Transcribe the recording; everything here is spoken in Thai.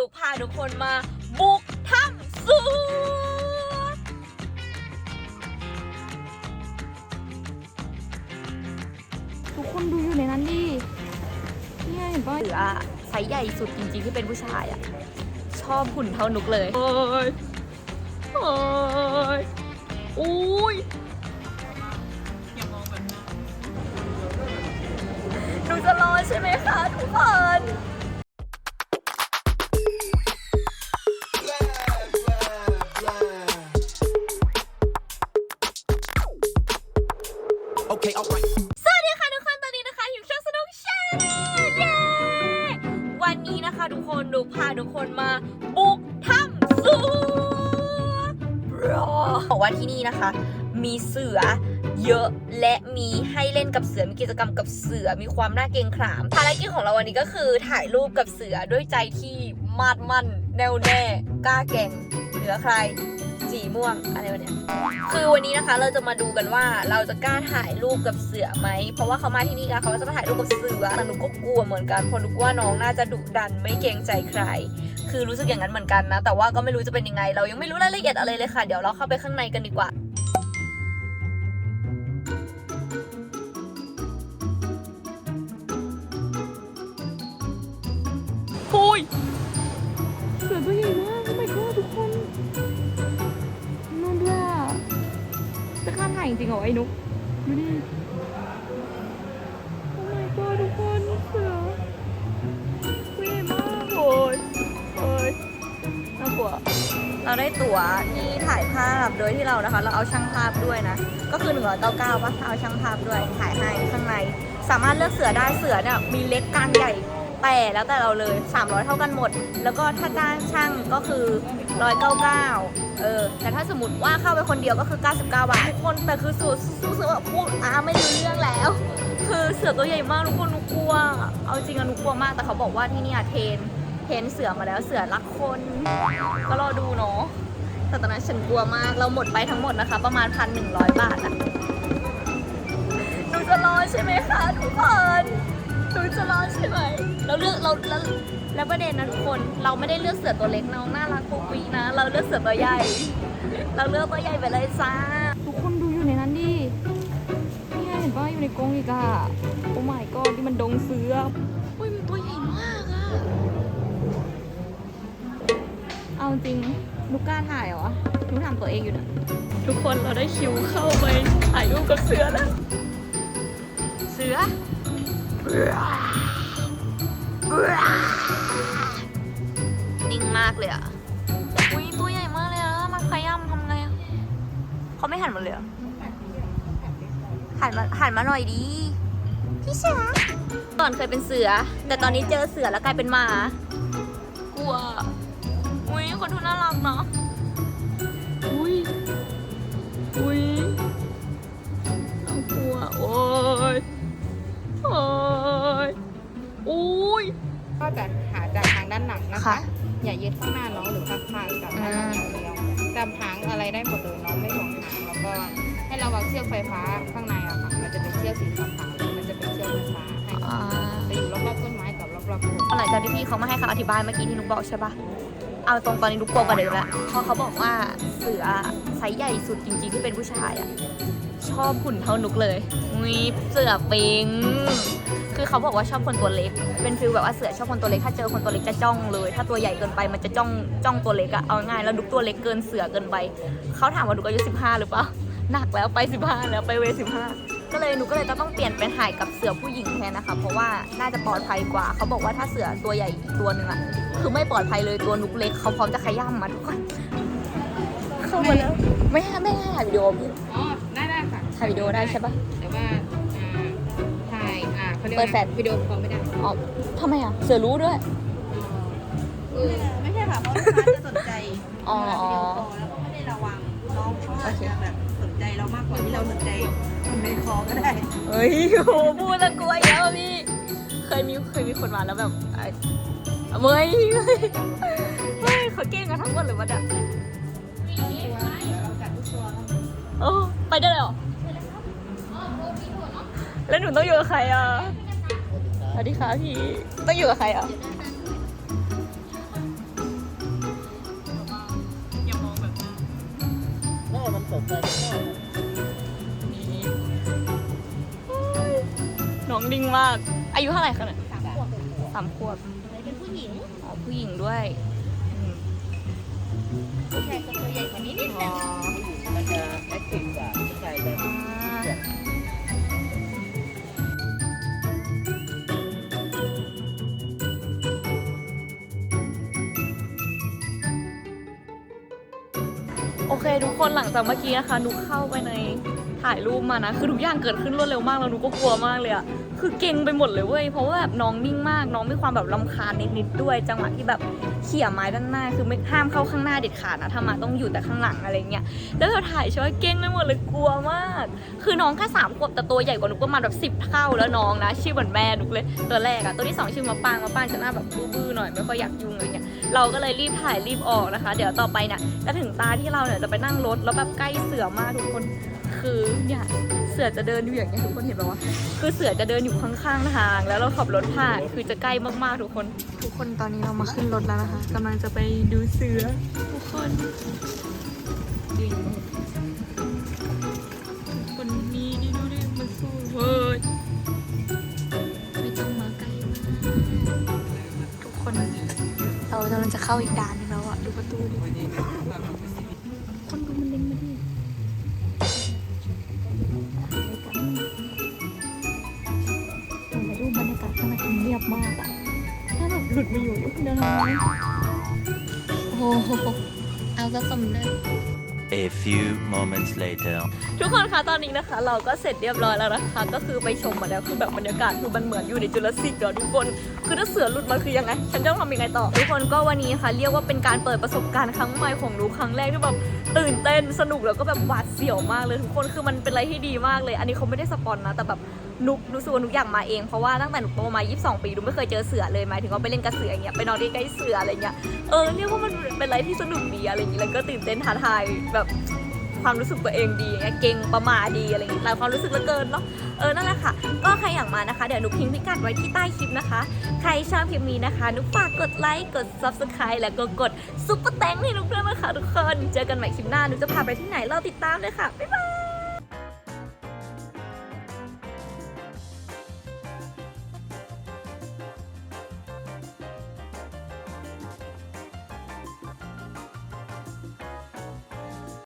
ดูพาทุกคนมาบุกถ้ำเสือทุกคนดูอยู่ในนั้นดิเนี่ยเห็นปะเสือไซส์ใหญ่สุดจริงๆที่เป็นผู้ชายอะชอบหุ่นเท่านุกเลย โอ้ยโอ้ยอุ้ยหนูจะรอใช่ไหมคะทุกคน Okay, alright. สวัสดีค่ะทุกคนตอนนี้นะคะอยู่ช่องสนุกแชร์เย้วันนี้นะคะทุกคนดูพาทุกคนมาบุกถ้ำเสือบอกว่าที่นี่นะคะ มีเสือเยอะและมีให้เล่นกับเสือมีกิจกรรมกับเสือมีความน่าเกรงขามภารกิจของเราวันนี้ก็คือถ่ายรูปกับเสือด้วยใจที่มาดมั่นแน่วแน่กล้าแก่งเหนือใคร สีม่วงอะไรวะเนี่ย คือวันนี้นะคะเราจะมาดูกันว่าเราจะกล้าถ่ายรูปกับเสือไหม เพราะว่าเขามาที่นี่กันเขาก็จะมาถ่ายรูปกับเสือแต่หนูก็กลัวเหมือนกันเพราะหนูว่าน้องน่าจะดุดันไม่เกรงใจใคร คือรู้สึกอย่างนั้นเหมือนกันนะ แต่ว่าก็ไม่รู้จะเป็นยังไง เรายังไม่รู้รายละเอียดอะไรเลยค่ะ เดี๋ยวเราเข้าไปข้างในกันดีกว่าคุยเสือตัวใหญ่มากามถ่ายจริงๆเหรอไอ้นุ๊กดูดิโอ้ my god ทุกคนเสือตัวใหญ่มากโอ้ยโอ้ยน่ากลัวเราได้ตั๋วที่ถ่ายภาพโดยที่เรานะคะ เราเอาช่างภาพด้วยนะ ก็คือ199ป่ะถ้าเอาช่างภาพด้วยถ่ายให้ข้างใน สามารถเลือกเสือได้เสือเนี่ยมีเล็กกลางใหญ่ แต่แล้วแต่เราเลย 300 เท่ากันหมด แล้วก็ถ้าจ้างช่างก็คือ199เออแต่ถ้าสมมติว่าเข้าไปคนเดียวก็คือ 99 บาททุกคนแต่คือสูตรสู้เสือพูดอาไม่รู้เรื่องแล้ว คือเสือตัวใหญ่มากทุกคนหนูกลัว เอาจริงอะหนูกลัวมาก แต่เขาบอกว่าที่นี่เทรนเทรนเสือมาแล้วเสือรักคน ก็รอดูเนาะแต่ตอนนั้นฉันกลัวมากเราหมดไปทั้งหมดนะคะ ประมาณพันหนึ่งร้อยบาทอะหนูจะรอใช่ไหมคะทุกคนหนูจะรอใช่ไหม เราเลือกเราแล้วแล้วประเด็นนะทุกคนเราไม่ได้เลือกเสือตัวเล็กน้องน่ารักปุกปีนะ เราเลือกเสือตัวใหญ่ เราเลือกตัวใหญ่ไปเลยจ้าทุกคนดูอยู่ในนั้นดิเนี่ยเห็นปะอยู่ในกรงอีกอะโอ้ my god ที่มันดงเสืออุ้ยมันตัวใหญ่มากอะเอาจริงนุกกล้าถ่ายเหรอนุกถามตัวเองอยู่นะทุกคนเราได้คิวเข้าไปถ่ายรูปกับเสือแล้วเสือ เลยอะอุ้ยตัวใหญ่มากเลยอะมันขย้ำทำไงอะเขาไม่หันมาเลยเหรอหันมาหันมาหน่อยดีพี่เสือก่อนเคยเป็นเสือ แต่ตอนนี้เจอเสือแล้วกลายเป็นหมา กลัวอุ้ยคนดูน่ารักเนาะอุ้ยอุ้ยน่ากลัวโอ้ยโอ้ยอุ้ยก็จะหาจากทางด้านหลังนะคะค่ะ อย่ายึดข้างหน้าน้องหรือข้างข้างกับด้านหลังอย่างเดียวจับหางอะไรได้หมดเลยน้องไม่ห่วงหางแล้วก็ให้เราวางเชือกไฟฟ้าข้างในอะค่ะมันจะเป็นเชือกสีขาวๆมันจะเป็นเชือกไฟฟ้าให้อ่าจะอยู่รอบๆต้นไม้กับรอบๆโคนหลังจากที่พี่เขามาให้คำอธิบายเมื่อกี้ที่นุกบอกใช่ปะเอาตรงตอนนี้นุกกลัวกว่าเดิมล้วเพราะเขาบอกว่าเสือไซส์ใหญ่สุดจริงๆที่เป็นผู้ชายอะชอบหุ่นเท่านุกเลยมีเสือปิง คือเขาบอกว่าชอบคนตัวเล็ก เป็นฟิลแบบว่าเสือชอบคนตัวเล็ก ถ้าเจอคนตัวเล็กจะจ้องเลย ถ้าตัวใหญ่เกินไปมันจะจ้องจ้องตัวเล็กอะเอาง่ายแล้วนุกตัวเล็กเกินเสือเกินไป เขาถามว่านุกอายุ15 หรือเปล่า หนักแล้วไป 15 แล้วไปเวท15 ก็เลยหนูก็เลยจะต้องเปลี่ยนเป็นถ่ายกับเสือผู้หญิงแทนนะคะ เพราะว่าน่าจะปลอดภัยกว่า เขาบอกว่าถ้าเสือตัวใหญ่อีกตัวหนึ่งอะคือไม่ปลอดภัยเลยตัวนุกเล็ก เขาพร้อมจะขย้ำมาทุกคนเข้ามาแล้วไม่ให้ไม่ให้ถ่ายวิดีโอพี่อ๋อได้ได้ค่ะถ่ายวิดีโอได้ใช่ปะแต่ว่าอ่าถ่ายอ่า เขาเรียกเปิว่าดแฟลช วิดีโอคอลไม่ได้อ๋อทำไมอะเสือรู้ด้วย เออไม่ใช่ค่ะเพราะลูกค้าจะสนใจอ๋อเวลาวิดีโอคอลแล้วก็ไม่ได้ระวังน้องเขาอาจจะแบบสนใจเรามากกว่าที่เราสนใจคนในคอก็ได้เฮ้ยโหพูดแล้วกลัวเยอะพี่ เคยมีเคยมีคนมาแล้วแบบเอ้ยเฮ้ยเฮ้ยเฮ้ยเขาเก่งกันทั้งหมดเลยวันอะโอ้ไปได้เลยเหรอ แล้วหนูต้องอยู่กับใครอะ สวัสดีค่ะพี่ ต้องอยู่กับใครอะหน้ามันสดใจน้องดิ้งมาก อายุเท่าไหร่คะเนี่ยสามขวบสามขวบเป็นผู้หญิง อ๋อ ผู้หญิงด้วยชาตัวใหญ่กว่านี้นิดนึงมันจะแอคทีฟกว่าผู้ชายแบบ เคทุกคนหลังจากเมื่อกี้นะคะนุกเข้าไปใน ถ่ายรูปมานะ คือทุกอย่างเกิดขึ้นรวดเร็วมากแล้วหนุกก็กลัวมากเลยอะคือเก่งไปหมดเลยเว้ย เพราะว่าแบบน้องนิ่งมาก น้องมีความแบบลำคาญนิดๆด้วย จังหวะที่แบบเขี่ยไม้ด้านหน้า คือไม่ห้ามเข้าข้างหน้าเด็ดขาดนะถ้ามาต้องอยู่แต่ข้างหลังอะไรเงี้ย แล้วเราถ่ายช่ไหมเก่งไปหมดเลยกลัวมาก คือน้องแค่สามขวบแต่ตัวใหญ่กว่าหนุกประมาณแบบสิบเท่าแล้วน้องนะชื่อเหมือนแม่หนุกเลยตัวแรกอะตัวที่สองชื่อมะปางมะปางจะหน้าแบบบื้อๆหน่อยไม่ค่อยอยากยุ่งอะไรเงี้ย เราก็เลยรีบถ่ายรีบออกนะคะ เดี๋ยวต่อไปเนี่ยจะถึงตาที่เราเนี่ยจะไปนั่งรถแล้วแบบใกล้เสือมากทุกคน คือเนี่ยเสือจะเดินอยู่อย่างเงี้ยทุกคนเห็นไหมวะคือเสือจะเดินอยู่ข้างๆทาง แล้วเราขับรถผ่านคือจะใกล้มากๆทุกคน ทุกคนตอนนี้เรามาขึ้นรถแล้วนะคะกำลังจะไปดูเสือทุกคนดีคนนี้นี่ดูดิมันสู้เว้ยไม่ต้องมาใกล้มากทุกคนเรากำลังจะเข้าอีกด่าน มากอะถ้าแบบหลุดมาอยู่นี่เดินโอ้โหเอาซะสมเลย A few moments later. ทุกคนคะตอนนี้นะคะ เราก็เสร็จเรียบร้อยแล้วนะคะ ก็คือไปชมมาแล้วคือแบบบรรยากาศคือมันเหมือนอยู่ในจุลศิลป์อะทุกคนคือถ้าเสือหลุดมาคือยังไง ฉันจะต้องทำยังไงต่อ ทุกคนก็วันนี้ค่ะ เรียกว่าเป็นการเปิดประสบการณ์ครั้งใหม่ของหนูครั้งแรกที่แบบตื่นเต้นสนุกแล้วก็แบบหวาดเสียวมากเลยทุกคนคือมันเป็นอะไรที่ดีมากเลย อันนี้เขาไม่ได้สปอนนะแต่แบบ นุกรู้สึกว่านุกอยากมาเองเพราะว่าตั้งแต่หนูโตมา 22 ปีนุกไม่เคยเจอเสือเลยหมายถึงว่าไปเล่นกับเสืออย่างเงี้ยไปนอนใกล้ๆเสืออะไรเงี้ยเออเรียว่ามันเป็นอะไรที่สนุกดีอะไรอย่างงี้ยแล้วก็ตื่นเต้นท้าทายแบบความรู้สึกตัวเองดีไงเก่งประมาดีอะไรอย่างเงี้ยหลายความรู้สึกเหลือเกินเนาะเออนั่นแหละค่ะ ก็ใครอยากมานะคะ เดี๋ยวนุกทิ้งพิกัดไว้ที่ใต้คลิปนะคะ ใครชอบคลิปนี้นะคะ นุกฝากกดไลค์กด subscribe แล้วก็กดซุปเปอร์แตงให้นุกด้วยนะคะทุกคน เจอกันใหม่คลิปหน้านุกจะพาไปที่ไหนเราติดตามเลยค่ะบ๊ายบาย